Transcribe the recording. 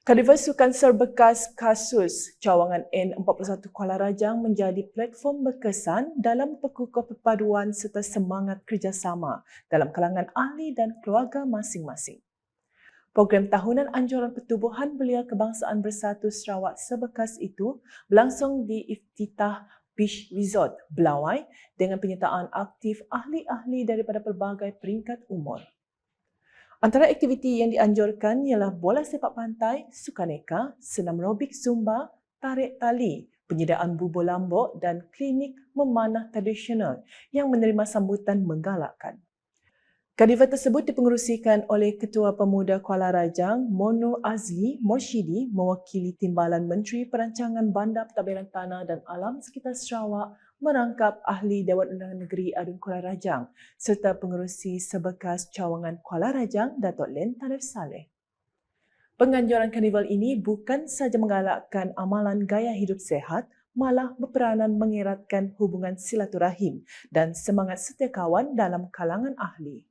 Karnival Sukan Serbekas kasus cawangan N41 Kuala Rajang menjadi platform berkesan dalam pekukuh perpaduan serta semangat kerjasama dalam kalangan ahli dan keluarga masing-masing. Program tahunan anjuran pertubuhan belia kebangsaan bersatu Sarawak Serbekas itu berlangsung di Iftitah Beach Resort, Belawai dengan penyertaan aktif ahli-ahli daripada pelbagai peringkat umur. Antara aktiviti yang dianjurkan ialah bola sepak pantai, sukaneka, senam aerobik zumba, tarik tali, penyediaan bubur lambuk dan klinik memanah tradisional yang menerima sambutan menggalakkan. Karnival tersebut dipengerusikan oleh Ketua Pemuda Kuala Rajang, Mono Azli Morshidi mewakili Timbalan Menteri Perancangan Bandar Pentadbiran Tanah dan Alam Sekitar Sarawak merangkap ahli Dewan Undangan Negeri Adun Kuala Rajang serta pengerusi sebekas cawangan Kuala Rajang Datuk Len Tarif Saleh. Penganjuran karnival ini bukan sahaja menggalakkan amalan gaya hidup sehat, malah berperanan mengeratkan hubungan silaturahim dan semangat setia kawan dalam kalangan ahli.